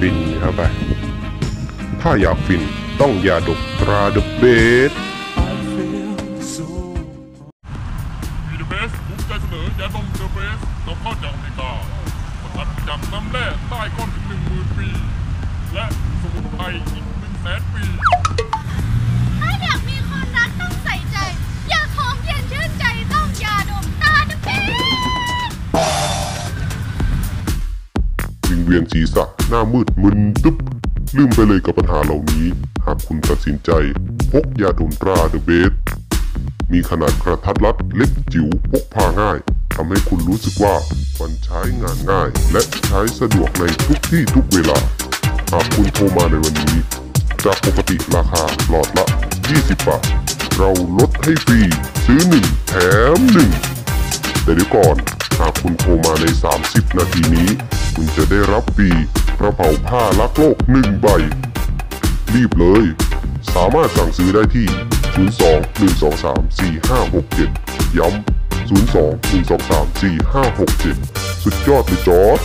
ฟินเข้าไป ถ้าอยากฟินต้องยาดกตราเดอะเบสวีเดเบสภูมิใจเสนอยาดมเดอะเบสนำเข้าจากอเมริกาสกัดจากน้ำแร่ใต้ก้อนถึงหนึ่ง วิงเวียนศีรษะหน้ามืดมึนตึ๊บลืมไปเลยกับปัญหาเหล่านี้ หากคุณตัดสินใจพกยาดมตราเดอะเบสมีขนาดกระทัดรัดเล็กจิ๋วพกพาง่ายทำให้คุณรู้สึกว่ามันใช้งานง่าย และใช้สะดวกในทุกที่ทุกเวลา หากคุณโทรมาในวันนี้ จากปกติราคาหลอดละ 20 บาท เราลดให้ฟรี ซื้อ 1 แถม 1 แต่เดี๋ยวก่อน หากคุณโทรมาใน 30 นาทีนี้ คุณจะได้รับฟรีกระเป๋าผ้ารักโลก1ใบ รีบเลย สามารถสั่งซื้อได้ที่ 02 123 4567 ย้ำ 02 123 4567 สุดยอดเลยจอร์ด